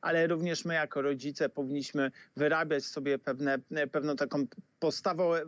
ale również my jako rodzice powinniśmy wyrabiać sobie pewne, pewną taką postawę,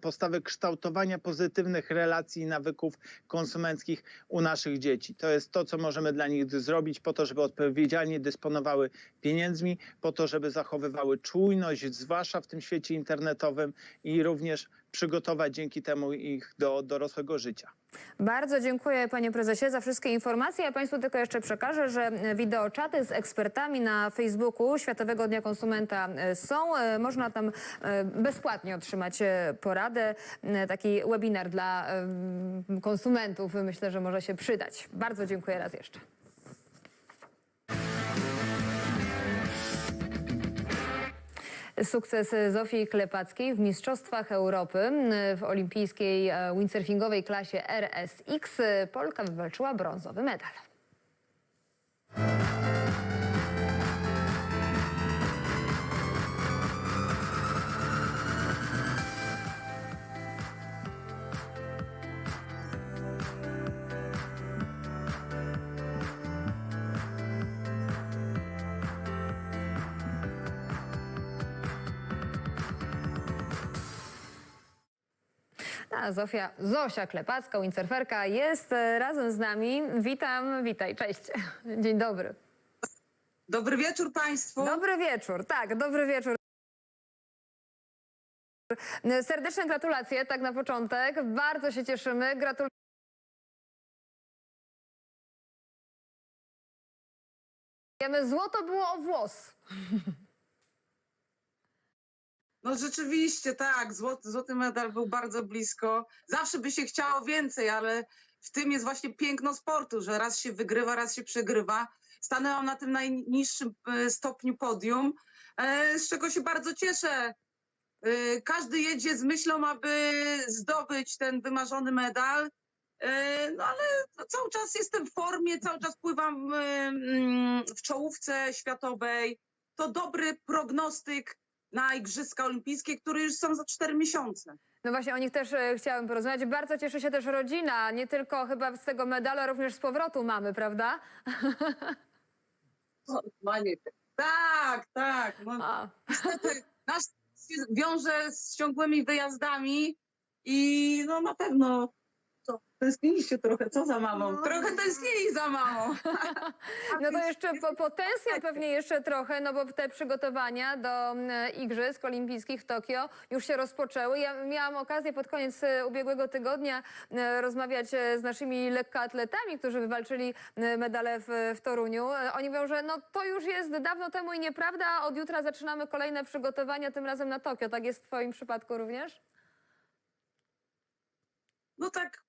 postawę kształtowania pozytywnych relacji i nawyków konsumenckich u naszych dzieci. To jest to, co możemy dla nich zrobić po to, żeby odpowiedzialnie dysponowały pieniędzmi, po to, żeby zachowywały czujność, zwłaszcza w tym świecie internetowym i również przygotować dzięki temu ich do dorosłego życia. Bardzo dziękuję panie prezesie za wszystkie informacje. Ja państwu tylko jeszcze przekażę, że wideoczaty z ekspertami na Facebooku Światowego Dnia Konsumenta e, są. E, Można tam e, bezpłatnie otrzymać e, poradę. E, Taki webinar dla e, konsumentów myślę, że może się przydać. Bardzo dziękuję raz jeszcze. Sukces Zofii Klepackiej w Mistrzostwach Europy w olimpijskiej e, windsurfingowej klasie RSX. Polka wywalczyła brązowy medal. Zofia, Zosia Klepacka, windsurferka jest e, razem z nami. Witam, witaj, cześć. Dzień dobry. Dobry wieczór Państwu. Dobry wieczór, tak, dobry wieczór. Serdeczne gratulacje, tak na początek. Bardzo się cieszymy. Gratulujemy. Złoto było o włos. No rzeczywiście, tak, złoty, złoty medal był bardzo blisko. Zawsze by się chciało więcej, ale w tym jest właśnie piękno sportu, że raz się wygrywa, raz się przegrywa. Stanęłam na tym najniższym e, stopniu podium, e, z czego się bardzo cieszę. E, Każdy jedzie z myślą, aby zdobyć ten wymarzony medal. No ale no, cały czas jestem w formie, cały czas pływam mm, w czołówce światowej. To dobry prognostyk na Igrzyska Olimpijskie, które już są za cztery miesiące. No właśnie, o nich też e, chciałam porozmawiać. Bardzo cieszy się też rodzina, nie tylko chyba z tego medalu, ale również z powrotu mamy, prawda? Tak, tak. No, A. niestety nasz się wiąże z ciągłymi wyjazdami i no na pewno to tęskniliście trochę, co za mamą? No. Trochę tęsknili za mamą. No to jeszcze po, potensja pewnie jeszcze trochę, no bo te przygotowania do mm, Igrzysk Olimpijskich w Tokio już się rozpoczęły. Ja miałam okazję pod koniec e, ubiegłego tygodnia e, rozmawiać e, z naszymi lekkoatletami, którzy wywalczyli medale w, w Toruniu. Oni mówią, że no to już jest dawno temu i nieprawda, a od jutra zaczynamy kolejne przygotowania, tym razem na Tokio. Tak jest w twoim przypadku również? No tak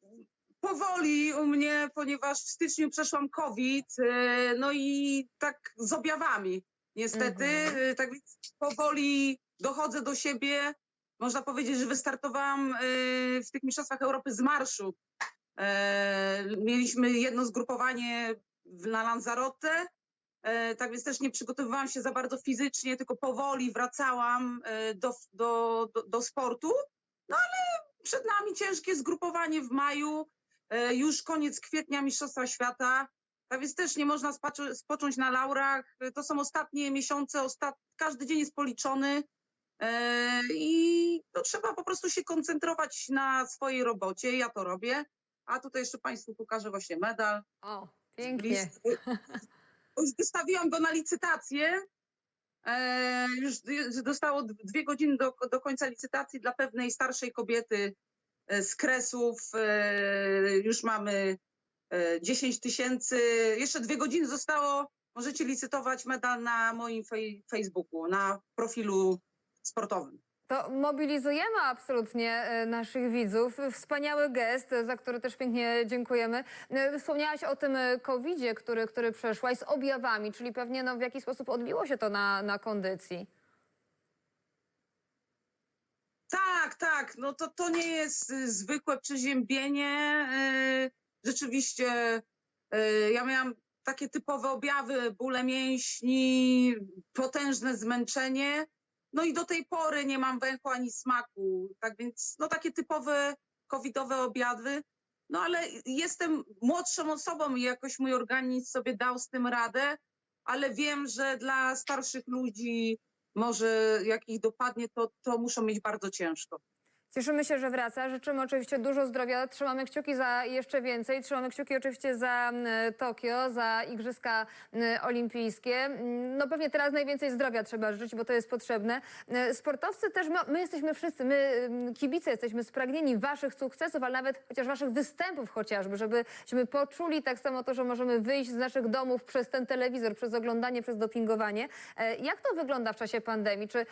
powoli u mnie, ponieważ w styczniu przeszłam COVID, e, no i tak z objawami niestety. Mhm. E, Tak więc powoli dochodzę do siebie. Można powiedzieć, że wystartowałam e, w tych Mistrzostwach Europy z marszu. Mieliśmy jedno zgrupowanie na Lanzarote, tak więc też nie przygotowywałam się za bardzo fizycznie, tylko powoli wracałam do, do, do, do sportu. No ale przed nami ciężkie zgrupowanie w maju, e, już koniec kwietnia Mistrzostwa Świata. Tak więc też nie można spocząć na laurach. E, To są ostatnie miesiące, ostat... każdy dzień jest policzony e, i to trzeba po prostu się koncentrować na swojej robocie. Ja to robię. A tutaj jeszcze Państwu pokażę właśnie medal. O, pięknie. Już wystawiłam go na licytację. Już dostało dwie godziny do, do końca licytacji dla pewnej starszej kobiety z Kresów. E, już mamy e, 10 tysięcy. Jeszcze dwie godziny zostało. Możecie licytować medal na moim fej, Facebooku, na profilu sportowym. To mobilizujemy absolutnie e, naszych widzów. Wspaniały gest, e, za który też pięknie dziękujemy. E, Wspomniałaś o tym e, COVID-zie, który, który przeszłaś z objawami, czyli pewnie no, w jaki sposób odbiło się to na, na kondycji. Tak, tak. No to, to nie jest y, zwykłe przeziębienie. y, Rzeczywiście y, ja miałam takie typowe objawy, bóle mięśni, potężne zmęczenie. No i do tej pory nie mam węchu ani smaku. Tak więc no takie typowe covidowe objawy. No ale jestem młodszą osobą i jakoś mój organizm sobie dał z tym radę. ale wiem, że dla starszych ludzi, może jak ich dopadnie, to, to muszą mieć bardzo ciężko. Cieszymy się, że wraca. Życzymy oczywiście dużo zdrowia. Trzymamy kciuki za jeszcze więcej. Trzymamy kciuki oczywiście za Tokio, za Igrzyska Olimpijskie. No pewnie teraz najwięcej zdrowia trzeba życzyć, bo to jest potrzebne. Sportowcy też, my, my jesteśmy wszyscy, my kibice jesteśmy spragnieni waszych sukcesów, ale nawet chociaż waszych występów chociażby, żebyśmy poczuli tak samo to, że możemy wyjść z naszych domów przez ten telewizor, przez oglądanie, przez dopingowanie. E, Jak to wygląda w czasie pandemii? Czy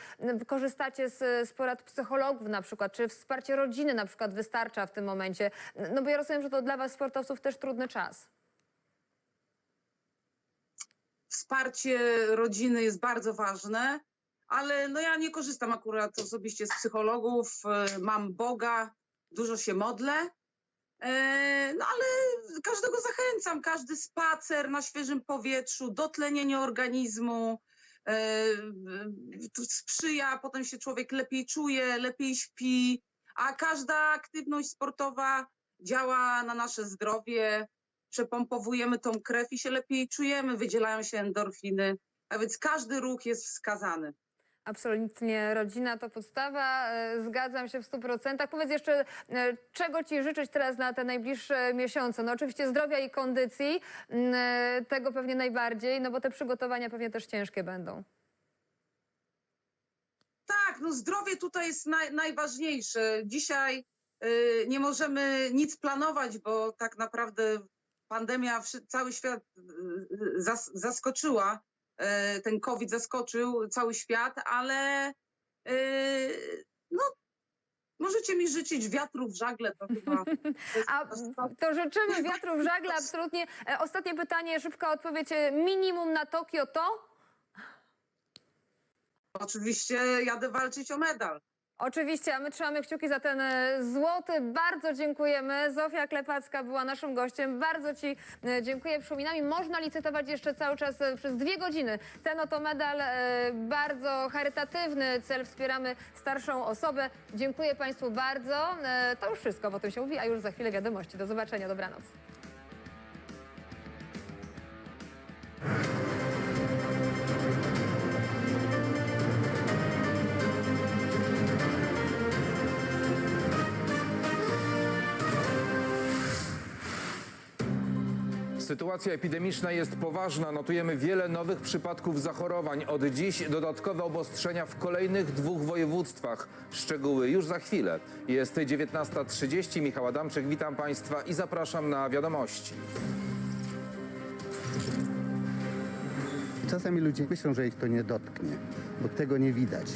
korzystacie z, z porad psychologów na przykład? Czy wsparcie rodziny na przykład wystarcza w tym momencie? No bo ja rozumiem, że to dla was sportowców też trudny czas. Wsparcie rodziny jest bardzo ważne, ale no ja nie korzystam akurat osobiście z psychologów. e, Mam Boga, dużo się modlę. E, No ale każdego zachęcam, każdy spacer na świeżym powietrzu, dotlenienie organizmu sprzyja, potem się człowiek lepiej czuje, lepiej śpi, a każda aktywność sportowa działa na nasze zdrowie, przepompowujemy tą krew i się lepiej czujemy, wydzielają się endorfiny, a więc każdy ruch jest wskazany. Absolutnie rodzina to podstawa. E, Zgadzam się w stu procentach. Powiedz jeszcze, e, czego ci życzyć teraz na te najbliższe miesiące? No oczywiście zdrowia i kondycji, mm, e, tego pewnie najbardziej, no bo te przygotowania pewnie też ciężkie będą. Tak, no zdrowie tutaj jest naj, najważniejsze. Dzisiaj y, nie możemy nic planować, bo tak naprawdę pandemia cały świat y, y, zas, zaskoczyła. Y, ten COVID zaskoczył cały świat, ale y, no, możecie mi życzyć wiatru w żagle. To chyba, to A życzymy wiatru w żagle, absolutnie. E, Ostatnie pytanie, szybka odpowiedź. E, Minimum na Tokio to? Oczywiście jadę walczyć o medal. Oczywiście, a my trzymamy kciuki za ten e, złoty. Bardzo dziękujemy. Zofia Klepacka była naszym gościem. Bardzo Ci e, dziękuję. Przypominam, można licytować jeszcze cały czas e, przez dwie godziny. Ten oto medal, bardzo charytatywny cel. Wspieramy starszą osobę. Dziękuję Państwu bardzo. To już wszystko, bo tym się mówi, a już za chwilę wiadomości. Do zobaczenia, dobranoc. Sytuacja epidemiczna jest poważna. Notujemy wiele nowych przypadków zachorowań. Od dziś dodatkowe obostrzenia w kolejnych dwóch województwach. Szczegóły już za chwilę. Jest 19.30. Michał Adamczyk, witam Państwa i zapraszam na wiadomości. Czasami ludzie myślą, że ich to nie dotknie, bo tego nie widać.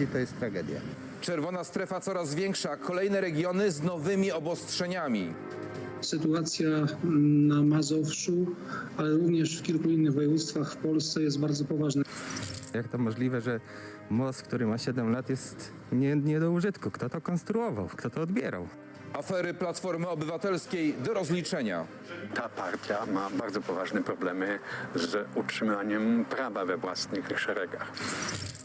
I to jest tragedia. Czerwona strefa coraz większa. Kolejne regiony z nowymi obostrzeniami. Sytuacja mm, na Mazowszu, ale również w kilku innych województwach w Polsce jest bardzo poważna. Jak to możliwe, że most, który ma 7 lat, jest nie, nie do użytku? Kto to konstruował? Kto to odbierał? Afery Platformy Obywatelskiej do rozliczenia. ta partia ma bardzo poważne problemy z utrzymaniem prawa we własnych szeregach.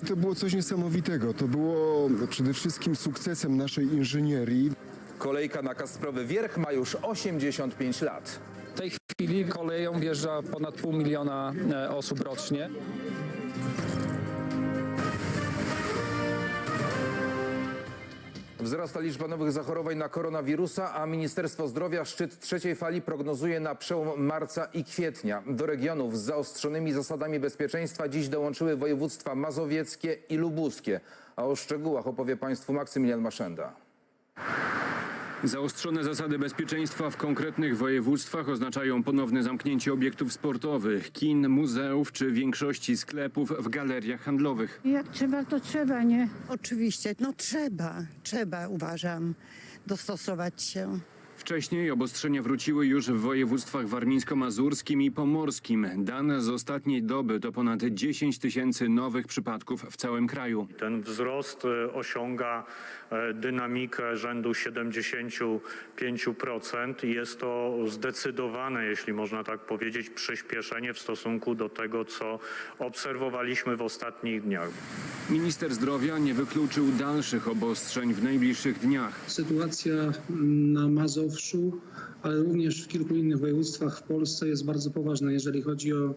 To było coś niesamowitego. To było przede wszystkim sukcesem naszej inżynierii. Kolejka na Kasprowy Wierch ma już 85 lat. W tej chwili koleją wjeżdża ponad pół miliona e, osób rocznie. Wzrasta liczba nowych zachorowań na koronawirusa, a Ministerstwo Zdrowia szczyt trzeciej fali prognozuje na przełom marca i kwietnia. Do regionów z zaostrzonymi zasadami bezpieczeństwa dziś dołączyły województwa mazowieckie i lubuskie. A o szczegółach opowie Państwu Maksymilian Maszenda. Zaostrzone zasady bezpieczeństwa w konkretnych województwach oznaczają ponowne zamknięcie obiektów sportowych, kin, muzeów czy większości sklepów w galeriach handlowych. Jak trzeba, to trzeba, nie? Oczywiście, no trzeba, trzeba uważam dostosować się. Wcześniej obostrzenia wróciły już w województwach warmińsko-mazurskim i pomorskim. Dane z ostatniej doby to ponad 10 tysięcy nowych przypadków w całym kraju. Ten wzrost e, osiąga e, dynamikę rzędu 75%. i Jest to zdecydowane, jeśli można tak powiedzieć, przyspieszenie w stosunku do tego, co obserwowaliśmy w ostatnich dniach. Minister zdrowia nie wykluczył dalszych obostrzeń w najbliższych dniach. Sytuacja mm, na Mazowszu Mazowszu, ale również w kilku innych województwach w Polsce jest bardzo poważna, jeżeli chodzi o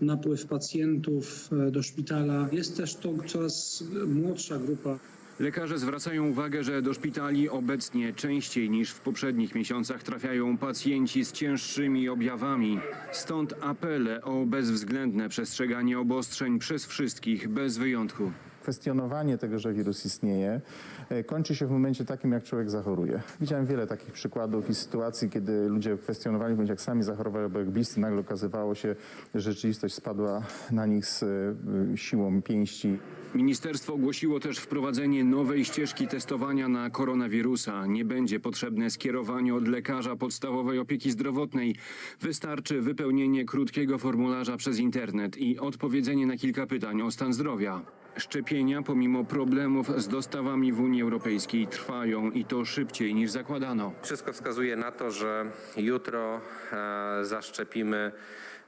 napływ pacjentów e, do szpitala. Jest też to coraz młodsza grupa Lekarze zwracają uwagę, że do szpitali obecnie częściej niż w poprzednich miesiącach trafiają pacjenci z cięższymi objawami. Stąd apele o bezwzględne przestrzeganie obostrzeń przez wszystkich, bez wyjątku. Kwestionowanie tego, że wirus istnieje, e, kończy się w momencie takim, jak człowiek zachoruje. Widziałem wiele takich przykładów i sytuacji, kiedy ludzie kwestionowali, bądź jak sami zachorowali, albo jak bliscy, nagle okazywało się, że rzeczywistość spadła na nich z e, siłą pięści. Ministerstwo ogłosiło też wprowadzenie nowej ścieżki testowania na koronawirusa. Nie będzie potrzebne skierowanie od lekarza podstawowej opieki zdrowotnej. Wystarczy wypełnienie krótkiego formularza przez internet i odpowiedzenie na kilka pytań o stan zdrowia. Szczepienia, pomimo problemów z dostawami w Unii Europejskiej, trwają i to szybciej niż zakładano. Wszystko wskazuje na to, że jutro e, zaszczepimy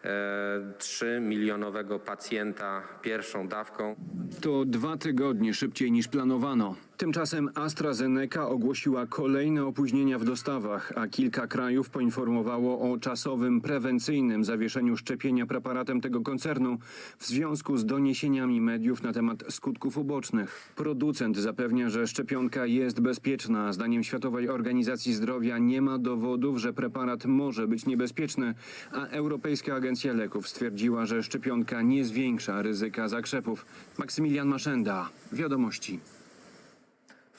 e, 3 milionowego pacjenta pierwszą dawką. To dwa tygodnie szybciej niż planowano. Tymczasem AstraZeneca ogłosiła kolejne opóźnienia w dostawach, a kilka krajów poinformowało o czasowym prewencyjnym zawieszeniu szczepienia preparatem tego koncernu w związku z doniesieniami mediów na temat skutków ubocznych. Producent zapewnia, że szczepionka jest bezpieczna. Zdaniem Światowej Organizacji Zdrowia nie ma dowodów, że preparat może być niebezpieczny, a Europejska Agencja Leków stwierdziła, że szczepionka nie zwiększa ryzyka zakrzepów. Maksymilian Maszenda, Wiadomości.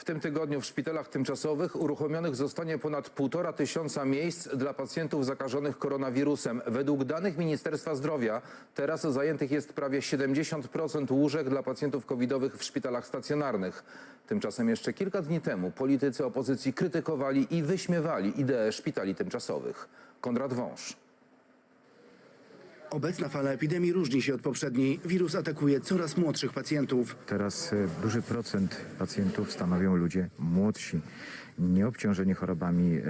W tym tygodniu w szpitalach tymczasowych uruchomionych zostanie ponad półtora tysiąca miejsc dla pacjentów zakażonych koronawirusem. Według danych Ministerstwa Zdrowia teraz zajętych jest prawie 70% łóżek dla pacjentów covidowych w szpitalach stacjonarnych. Tymczasem jeszcze kilka dni temu politycy opozycji krytykowali i wyśmiewali ideę szpitali tymczasowych. Konrad Wąż. Obecna fala epidemii różni się od poprzedniej. Wirus atakuje coraz młodszych pacjentów. Teraz e, duży procent pacjentów stanowią ludzie młodsi, nieobciążeni chorobami e,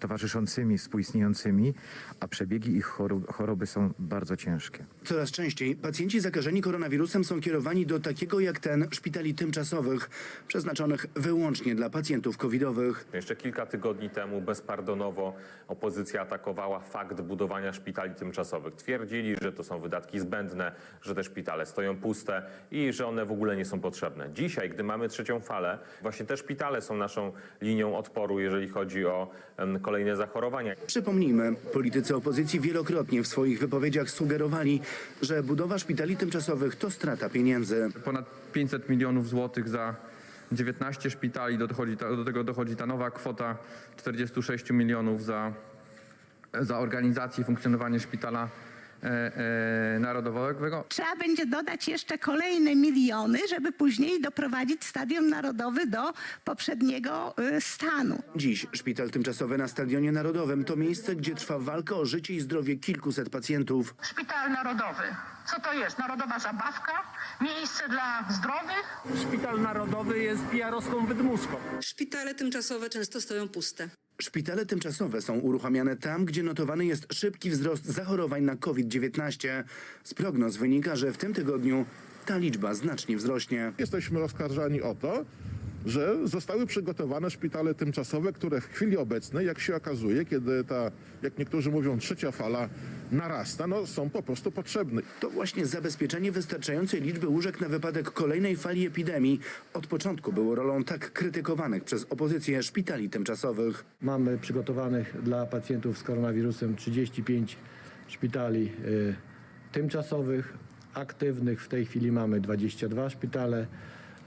towarzyszącymi, współistniejącymi, a przebiegi ich chorób, choroby są bardzo ciężkie. Coraz częściej pacjenci zakażeni koronawirusem są kierowani do takiego jak ten szpitali tymczasowych, przeznaczonych wyłącznie dla pacjentów covidowych. Jeszcze kilka tygodni temu bezpardonowo opozycja atakowała fakt budowania szpitali tymczasowych. Twierdzili, że to są wydatki zbędne, że te szpitale stoją puste i że one w ogóle nie są potrzebne. Dzisiaj, gdy mamy trzecią falę, właśnie te szpitale są naszą linią odporu, jeżeli chodzi o em, kolejne zachorowania. Przypomnijmy, politycy opozycji wielokrotnie w swoich wypowiedziach sugerowali, że budowa szpitali tymczasowych to strata pieniędzy. ponad 500 milionów złotych za 19 szpitali. Do, dochodzi ta, do tego dochodzi ta nowa kwota 46 milionów za, za organizację i funkcjonowanie szpitala e, e, narodowego. Trzeba będzie dodać jeszcze kolejne miliony, żeby później doprowadzić Stadion Narodowy do poprzedniego y, stanu. Dziś szpital tymczasowy na Stadionie Narodowym to miejsce, gdzie trwa walka o życie i zdrowie kilkuset pacjentów. Szpital Narodowy. Co to jest? Narodowa zabawka? Miejsce dla zdrowych? Szpital Narodowy jest PR-owską wydmuszką. Szpitale tymczasowe często stoją puste. Szpitale tymczasowe są uruchamiane tam, gdzie notowany jest szybki wzrost zachorowań na COVID-19. Z prognoz wynika, że w tym tygodniu ta liczba znacznie wzrośnie. Jesteśmy oskarżani o to, że zostały przygotowane szpitale tymczasowe, które w chwili obecnej, jak się okazuje, kiedy ta, jak niektórzy mówią, trzecia fala narasta, no są po prostu potrzebne. To właśnie zabezpieczenie wystarczającej liczby łóżek na wypadek kolejnej fali epidemii od początku było rolą tak krytykowanych przez opozycję szpitali tymczasowych. Mamy przygotowanych dla pacjentów z koronawirusem 35 szpitali y, tymczasowych, aktywnych w tej chwili mamy 22 szpitale,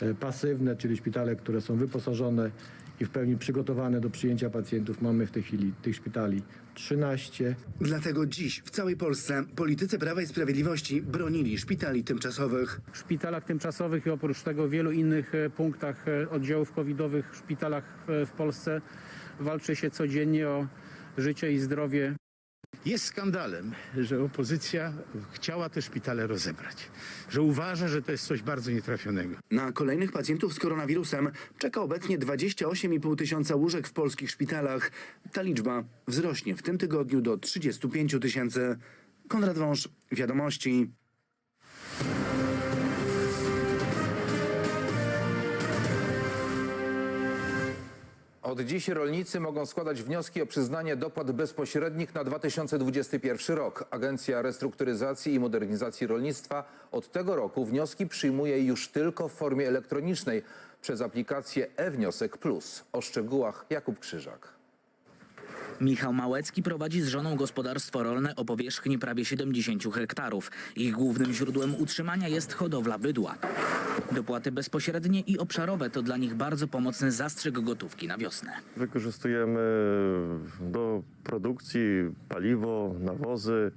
y, pasywne, czyli szpitale, które są wyposażone i w pełni przygotowane do przyjęcia pacjentów. Mamy w tej chwili tych szpitali 13. Dlatego dziś w całej Polsce politycy Prawa i Sprawiedliwości bronili szpitali tymczasowych. W szpitalach tymczasowych i oprócz tego w wielu innych e, punktach e, oddziałów covidowych w szpitalach e, w Polsce walczy się codziennie o życie i zdrowie Jest skandalem, że opozycja chciała te szpitale rozebrać, że uważa, że to jest coś bardzo nietrafionego. Na kolejnych pacjentów z koronawirusem czeka obecnie 28,5 tysiąca łóżek w polskich szpitalach. Ta liczba wzrośnie w tym tygodniu do 35 tysięcy. Konrad Wąż, Wiadomości. Od dziś rolnicy mogą składać wnioski o przyznanie dopłat bezpośrednich na 2021 rok. Agencja Restrukturyzacji i Modernizacji Rolnictwa od tego roku wnioski przyjmuje już tylko w formie elektronicznej przez aplikację e-Wniosek Plus. O szczegółach Jakub Krzyżak. Michał Małecki prowadzi z żoną gospodarstwo rolne o powierzchni prawie 70 hektarów. Ich głównym źródłem utrzymania jest hodowla bydła. Dopłaty bezpośrednie i obszarowe to dla nich bardzo pomocny zastrzyk gotówki na wiosnę. Wykorzystujemy do produkcji paliwo, nawozy,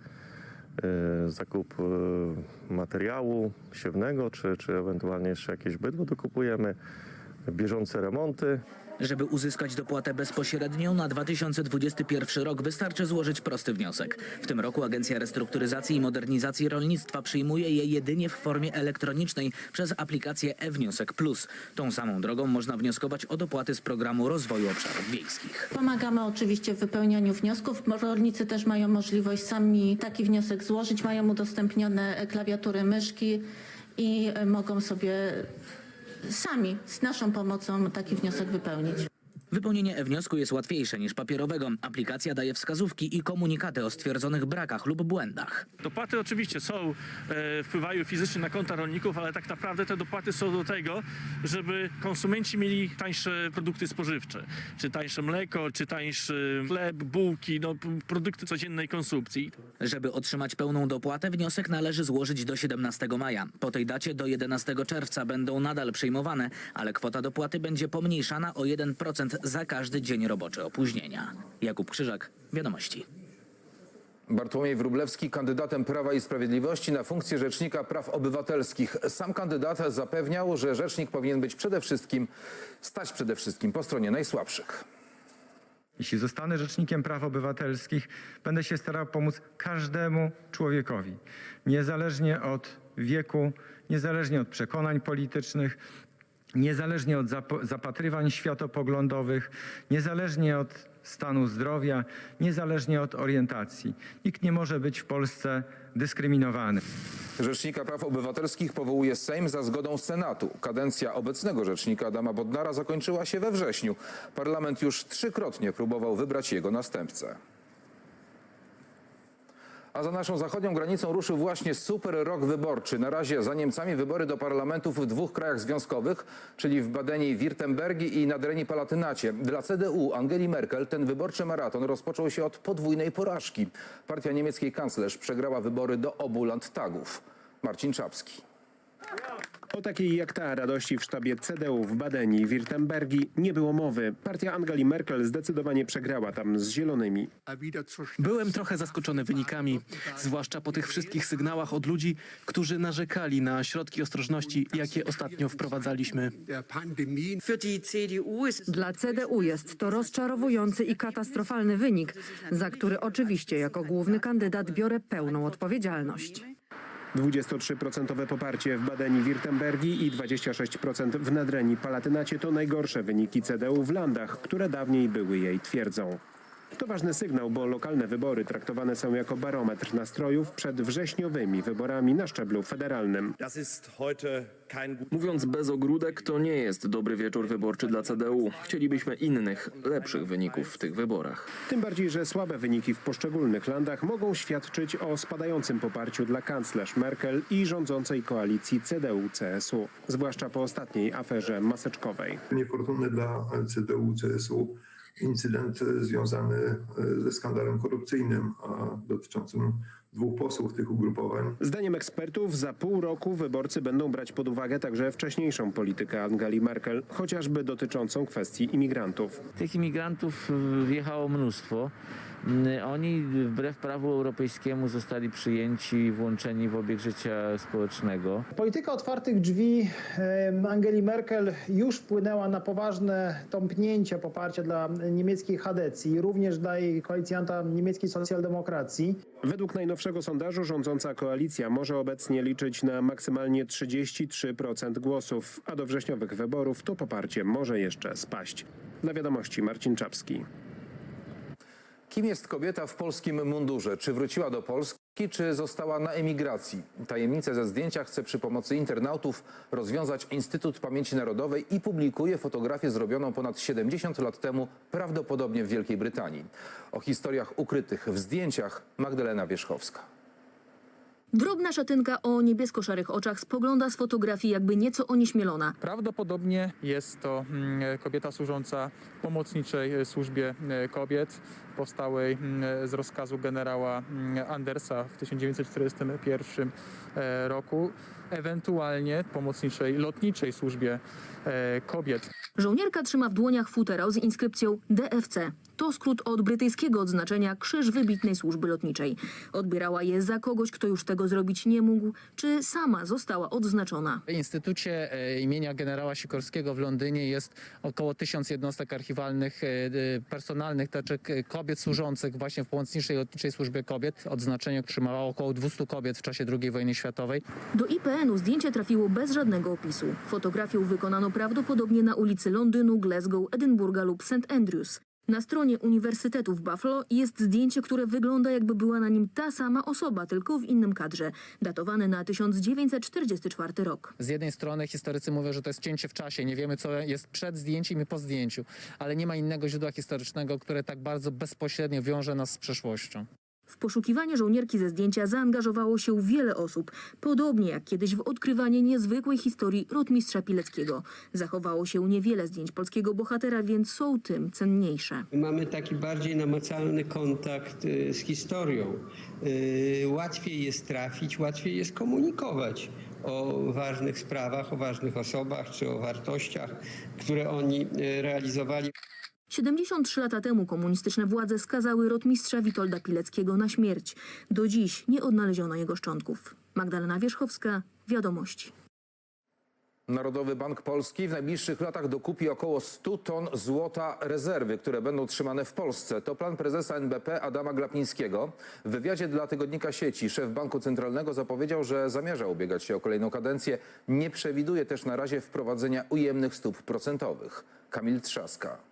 e, zakup e, materiału siewnego, czy, czy ewentualnie jeszcze jakieś bydło dokupujemy, bieżące remonty. Żeby uzyskać dopłatę bezpośrednią na 2021 rok wystarczy złożyć prosty wniosek. W tym roku Agencja Restrukturyzacji i Modernizacji Rolnictwa przyjmuje je jedynie w formie elektronicznej przez aplikację e-Wniosek Plus. Tą samą drogą można wnioskować o dopłaty z programu rozwoju obszarów wiejskich. Pomagamy oczywiście w wypełnianiu wniosków. Rolnicy też mają możliwość sami taki wniosek złożyć, mają udostępnione klawiatury, myszki i e, mogą sobie sami z naszą pomocą taki wniosek wypełnić. Wypełnienie e-wniosku jest łatwiejsze niż papierowego. Aplikacja daje wskazówki i komunikaty o stwierdzonych brakach lub błędach. Dopłaty oczywiście są, e, wpływają fizycznie na konta rolników, ale tak naprawdę te dopłaty są do tego, żeby konsumenci mieli tańsze produkty spożywcze. Czy tańsze mleko, czy tańszy chleb, bułki, no, p- produkty codziennej konsumpcji. Żeby otrzymać pełną dopłatę, wniosek należy złożyć do 17 maja. Po tej dacie do 11 czerwca będą nadal przyjmowane, ale kwota dopłaty będzie pomniejszana o 1% za każdy dzień roboczy opóźnienia. Jakub Krzyżak, Wiadomości. Bartłomiej Wróblewski kandydatem Prawa i Sprawiedliwości na funkcję Rzecznika Praw Obywatelskich. Sam kandydat zapewniał, że rzecznik powinien być przede wszystkim, stać przede wszystkim po stronie najsłabszych. Jeśli zostanę Rzecznikiem Praw Obywatelskich, będę się starał pomóc każdemu człowiekowi, niezależnie od wieku, niezależnie od przekonań politycznych, niezależnie od zap- zapatrywań światopoglądowych, niezależnie od stanu zdrowia, niezależnie od orientacji. Nikt nie może być w Polsce dyskryminowany. Rzecznika Praw Obywatelskich powołuje Sejm za zgodą Senatu. Kadencja obecnego rzecznika Adama Bodnara zakończyła się we wrześniu. Parlament już trzykrotnie próbował wybrać jego następcę. A za naszą zachodnią granicą ruszył właśnie super rok wyborczy. Na razie za Niemcami wybory do parlamentów w dwóch krajach związkowych, czyli w Badeni Wirtembergi i Nadrenii Palatynacie. Dla CDU Angeli Merkel ten wyborczy maraton rozpoczął się od podwójnej porażki. Partia niemieckiej kanclerz przegrała wybory do obu landtagów. Marcin Czapski. O takiej jak ta radości w sztabie CDU w Badeni i Wirtembergi nie było mowy. Partia Angeli Merkel zdecydowanie przegrała tam z zielonymi. Byłem trochę zaskoczony wynikami, zwłaszcza po tych wszystkich sygnałach od ludzi, którzy narzekali na środki ostrożności, jakie ostatnio wprowadzaliśmy. Dla CDU jest to rozczarowujący i katastrofalny wynik, za który oczywiście jako główny kandydat biorę pełną odpowiedzialność. 23% poparcie w Badeni Wirtembergi i 26% w Nadrenii Palatynacie to najgorsze wyniki CDU w landach, które dawniej były jej twierdzą. To ważny sygnał, bo lokalne wybory traktowane są jako barometr nastrojów przed wrześniowymi wyborami na szczeblu federalnym. Mówiąc bez ogródek, to nie jest dobry wieczór wyborczy dla CDU. Chcielibyśmy innych, lepszych wyników w tych wyborach. Tym bardziej, że słabe wyniki w poszczególnych landach mogą świadczyć o spadającym poparciu dla kanclerz Merkel i rządzącej koalicji CDU-CSU, zwłaszcza po ostatniej aferze maseczkowej. Niefortunny dla CDU-CSU incydent związany ze skandalem korupcyjnym a dotyczącym dwóch posłów tych ugrupowań. Zdaniem ekspertów za pół roku wyborcy będą brać pod uwagę także wcześniejszą politykę Angeli Merkel, chociażby dotyczącą kwestii imigrantów. Tych imigrantów y, wjechało mnóstwo. Oni wbrew prawu europejskiemu zostali przyjęci i włączeni w obieg życia społecznego. Polityka otwartych drzwi Angeli Merkel już wpłynęła na poważne tąpnięcie poparcia dla niemieckiej Hadecji, również dla jej koalicjanta niemieckiej socjaldemokracji. Według najnowszego sondażu rządząca koalicja może obecnie liczyć na maksymalnie 33% głosów, a do wrześniowych wyborów to poparcie może jeszcze spaść. Dla wiadomości Marcin Czapski. Kim jest kobieta w polskim mundurze? Czy wróciła do Polski? czy została na emigracji. Tajemnicę ze zdjęcia chce przy pomocy internautów rozwiązać Instytut Pamięci Narodowej i publikuje fotografię zrobioną ponad 70 lat temu, prawdopodobnie w Wielkiej Brytanii. O historiach ukrytych w zdjęciach Magdalena Wierzchowska. Drobna szatynka o niebiesko-szarych oczach spogląda z fotografii jakby nieco onieśmielona. Prawdopodobnie jest to mm, kobieta służąca w pomocniczej e, służbie e, kobiet, powstałej mm, z rozkazu generała mm, Andersa w 1941 e, roku, ewentualnie pomocniczej lotniczej służbie e, kobiet. Żołnierka trzyma w dłoniach futerał z inskrypcją DFC. To skrót od brytyjskiego odznaczenia Krzyż Wybitnej Służby Lotniczej. Odbierała je za kogoś, kto już tego zrobić nie mógł, czy sama została odznaczona. W Instytucie e, imienia generała Sikorskiego w Londynie jest około tysiąc jednostek archiwalnych, e, personalnych teczek e, kobiet służących właśnie w pomocniczej lotniczej służbie kobiet. Odznaczenie otrzymało około 200 kobiet w czasie II wojny światowej. Do IPN-u zdjęcie trafiło bez żadnego opisu. Fotografię wykonano prawdopodobnie na ulicy Londynu, Glasgow, Edynburga lub St Andrews. Na stronie Uniwersytetu w Buffalo jest zdjęcie, które wygląda jakby była na nim ta sama osoba, tylko w innym kadrze. Datowane na 1944 rok. Z jednej strony historycy mówią, że to jest cięcie w czasie, nie wiemy co jest przed zdjęciem i po zdjęciu, ale nie ma innego źródła historycznego, które tak bardzo bezpośrednio wiąże nas z przeszłością. W poszukiwanie żołnierki ze zdjęcia zaangażowało się wiele osób, podobnie jak kiedyś w odkrywanie niezwykłej historii rotmistrza Pileckiego. Zachowało się niewiele zdjęć polskiego bohatera, więc są tym cenniejsze. Mamy taki bardziej namacalny kontakt y, z historią. Y, Łatwiej jest trafić, łatwiej jest komunikować o ważnych sprawach, o ważnych osobach czy o wartościach, które oni y, realizowali. 73 lata temu komunistyczne władze skazały rotmistrza Witolda Pileckiego na śmierć. Do dziś nie odnaleziono jego szczątków. Magdalena Wierzchowska, Wiadomości. Narodowy Bank Polski w najbliższych latach dokupi około 100 ton złota rezerwy, które będą trzymane w Polsce. To plan prezesa NBP Adama Glapińskiego. W wywiadzie dla tygodnika sieci szef Banku Centralnego zapowiedział, że zamierza ubiegać się o kolejną kadencję. Nie przewiduje też na razie wprowadzenia ujemnych stóp procentowych. Kamil Trzaska.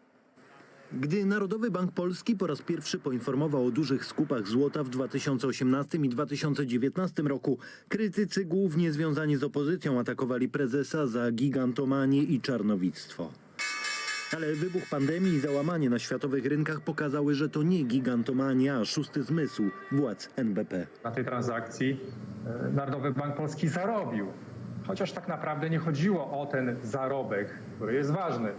Gdy Narodowy Bank Polski po raz pierwszy poinformował o dużych skupach złota w 2018 i 2019 roku, krytycy głównie związani z opozycją atakowali prezesa za gigantomanię i czarnowictwo. Ale wybuch pandemii i załamanie na światowych rynkach pokazały, że to nie gigantomania, a szósty zmysł władz NBP. Na tej transakcji e, Narodowy Bank Polski zarobił. Chociaż tak naprawdę nie chodziło o ten zarobek, który jest ważny,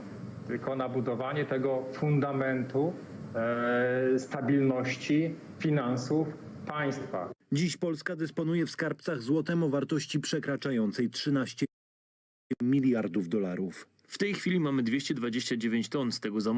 tylko na budowanie tego fundamentu e, stabilności finansów państwa. Dziś Polska dysponuje w skarbcach złotem o wartości przekraczającej 13 miliardów dolarów. W tej chwili mamy 229 ton, z tego za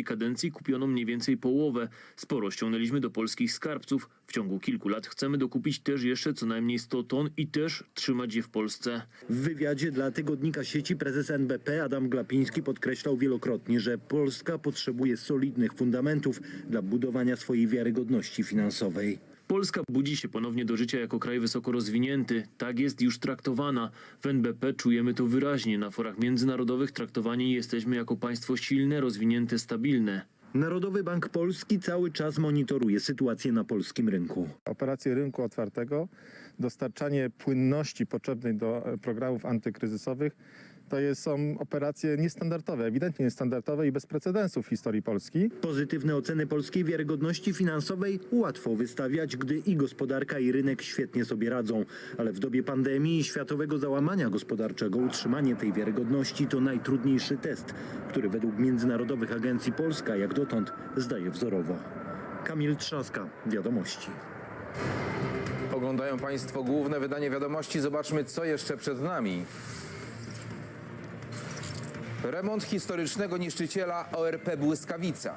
mojej kadencji kupiono mniej więcej połowę. Sporo ściągnęliśmy do polskich skarbców. W ciągu kilku lat chcemy dokupić też jeszcze co najmniej 100 ton i też trzymać je w Polsce. W wywiadzie dla tygodnika sieci prezes NBP Adam Glapiński podkreślał wielokrotnie, że Polska potrzebuje solidnych fundamentów dla budowania swojej wiarygodności finansowej. Polska budzi się ponownie do życia jako kraj wysoko rozwinięty. Tak jest już traktowana. W NBP czujemy to wyraźnie. Na forach międzynarodowych traktowani jesteśmy jako państwo silne, rozwinięte, stabilne. Narodowy Bank Polski cały czas monitoruje sytuację na polskim rynku. Operacje rynku otwartego, dostarczanie płynności potrzebnej do e, programów antykryzysowych to jest, są operacje niestandardowe, ewidentnie niestandardowe i bez precedensów w historii Polski. Pozytywne oceny polskiej wiarygodności finansowej łatwo wystawiać, gdy i gospodarka i rynek świetnie sobie radzą. Ale w dobie pandemii i światowego załamania gospodarczego utrzymanie tej wiarygodności to najtrudniejszy test, który według międzynarodowych agencji Polska jak dotąd zdaje wzorowo. Kamil Trzaska, Wiadomości. Oglądają Państwo główne wydanie wiadomości. Zobaczmy, co jeszcze przed nami. Remont historycznego niszczyciela ORP Błyskawica.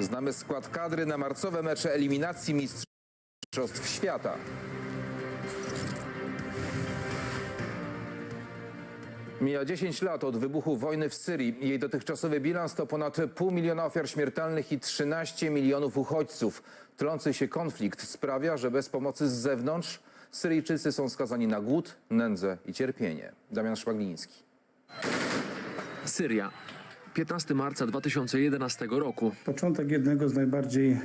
Znamy skład kadry na marcowe mecze eliminacji Mistrzostw Świata. Mija 10 lat od wybuchu wojny w Syrii. Jej dotychczasowy bilans to ponad pół miliona ofiar śmiertelnych i 13 milionów uchodźców. Tlący się konflikt sprawia, że bez pomocy z zewnątrz Syryjczycy są skazani na głód, nędzę i cierpienie. Damian Szpagliński. Syria. 15 marca 2011 roku. Początek jednego z najbardziej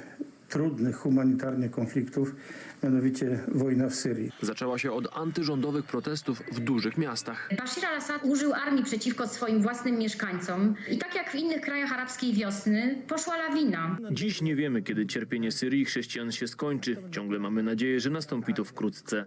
trudnych humanitarnie konfliktów, mianowicie wojna w Syrii. Zaczęła się od antyrządowych protestów w dużych miastach. Bashir al-Assad użył armii przeciwko swoim własnym mieszkańcom i tak jak w innych krajach arabskiej wiosny poszła lawina. Dziś nie wiemy, kiedy cierpienie Syrii i chrześcijan się skończy. Ciągle mamy nadzieję, że nastąpi to wkrótce.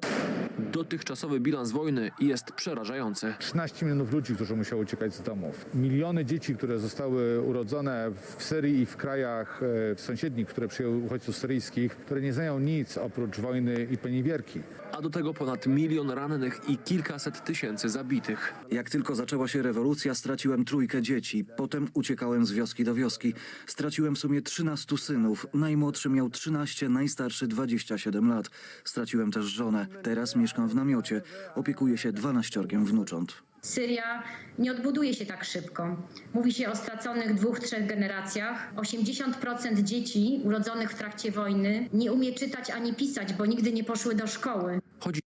Dotychczasowy bilans wojny jest przerażający. 13 milionów ludzi, którzy musiały uciekać z domów. Miliony dzieci, które zostały urodzone w Syrii i w krajach e, sąsiednich, które przyjęły uchodźców syryjskich, które nie znają nic oprócz wojny i peniewierki. A do tego ponad milion rannych i kilkaset tysięcy zabitych. Jak tylko zaczęła się rewolucja, straciłem trójkę dzieci. Potem uciekałem z wioski do wioski. Straciłem w sumie 13 synów. Najmłodszy miał 13, najstarszy 27 lat. Straciłem też żonę. Teraz mieszkam w namiocie. Opiekuję się 12 wnucząt. Syria nie odbuduje się tak szybko. Mówi się o straconych dwóch, trzech generacjach. 80% dzieci urodzonych w trakcie wojny nie umie czytać ani pisać, bo nigdy nie poszły do szkoły. Chodzi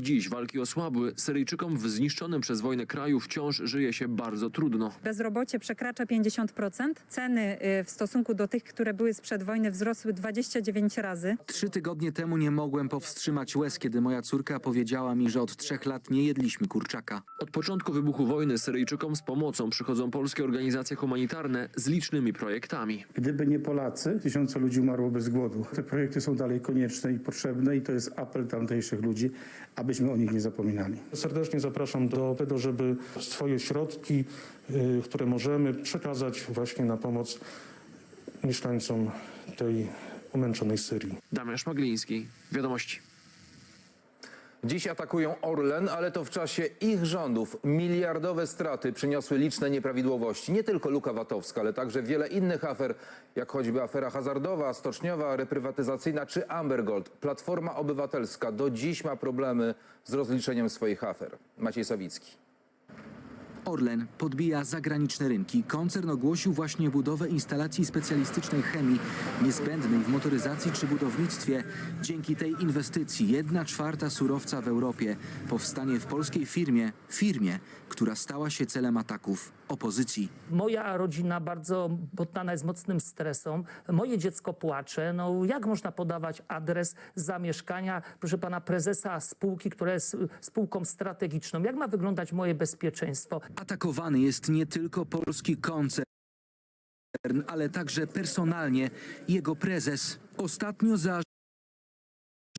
Dziś walki osłabły. Syryjczykom w zniszczonym przez wojnę kraju wciąż żyje się bardzo trudno. Bezrobocie przekracza 50%. Ceny y, w stosunku do tych, które były sprzed wojny, wzrosły 29 razy. Trzy tygodnie temu nie mogłem powstrzymać łez, kiedy moja córka powiedziała mi, że od trzech lat nie jedliśmy kurczaka. Od początku wybuchu wojny Syryjczykom z pomocą przychodzą polskie organizacje humanitarne z licznymi projektami. Gdyby nie Polacy, tysiące ludzi umarłoby z głodu. Te projekty są dalej konieczne i potrzebne i to jest apel tamtejszych ludzi, abyśmy o nich nie zapominali. Serdecznie zapraszam do tego, żeby swoje środki, y, które możemy, przekazać właśnie na pomoc mieszkańcom tej umęczonej Syrii. Damian Szmagliński, Wiadomości. Dziś atakują Orlen, ale to w czasie ich rządów miliardowe straty przyniosły liczne nieprawidłowości. Nie tylko luka VAT-owska, ale także wiele innych afer, jak choćby afera hazardowa, stoczniowa, reprywatyzacyjna czy Amber Gold. Platforma Obywatelska do dziś ma problemy z rozliczeniem swoich afer. Maciej Sawicki. Orlen podbija zagraniczne rynki. Koncern ogłosił właśnie budowę instalacji specjalistycznej chemii niezbędnej w motoryzacji czy budownictwie. Dzięki tej inwestycji jedna czwarta surowca w Europie powstanie w polskiej firmie, firmie, która stała się celem ataków opozycji. Moja rodzina bardzo poddana jest mocnym stresom. Moje dziecko płacze. No, jak można podawać adres zamieszkania, proszę pana prezesa spółki, która jest spółką strategiczną? Jak ma wyglądać moje bezpieczeństwo? Atakowany jest nie tylko polski koncern, ale także personalnie jego prezes. Ostatnio za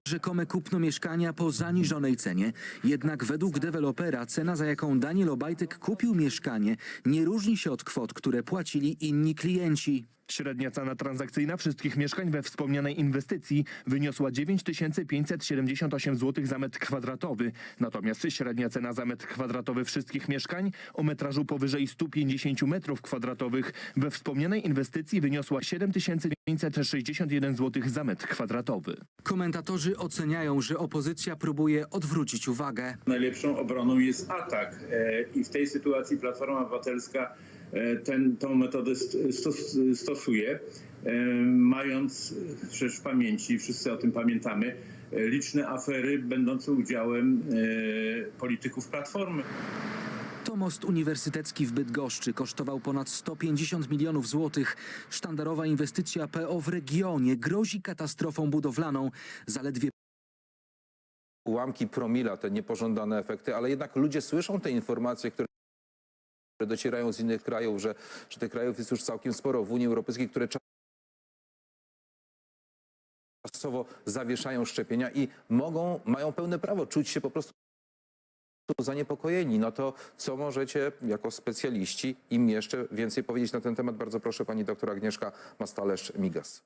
rzekome kupno mieszkania po zaniżonej cenie. Jednak według dewelopera cena, za jaką Daniel Obajtek kupił mieszkanie, nie różni się od kwot, które płacili inni klienci. Średnia cena transakcyjna wszystkich mieszkań we wspomnianej inwestycji wyniosła 9578 zł za metr kwadratowy. Natomiast średnia cena za metr kwadratowy wszystkich mieszkań o metrażu powyżej 150 metrów kwadratowych we wspomnianej inwestycji wyniosła 7561 zł za metr kwadratowy. Komentatorzy oceniają, że opozycja próbuje odwrócić uwagę. Najlepszą obroną jest atak e, i w tej sytuacji Platforma Obywatelska ten, tą metodę st- stos, stosuje, e, mając przecież w pamięci, wszyscy o tym pamiętamy, e, liczne afery będące udziałem e, polityków Platformy. To most uniwersytecki w Bydgoszczy kosztował ponad 150 milionów złotych. Sztandarowa inwestycja PO w regionie grozi katastrofą budowlaną. Zaledwie Ułamki promila, te niepożądane efekty, ale jednak ludzie słyszą te informacje, które docierają z innych krajów, że, że tych krajów jest już całkiem sporo w Unii Europejskiej, które czasowo zawieszają szczepienia i mogą, mają pełne prawo czuć się po prostu zaniepokojeni. No to co możecie jako specjaliści im jeszcze więcej powiedzieć na ten temat? Bardzo proszę pani doktor Agnieszka Mastalesz-Migas.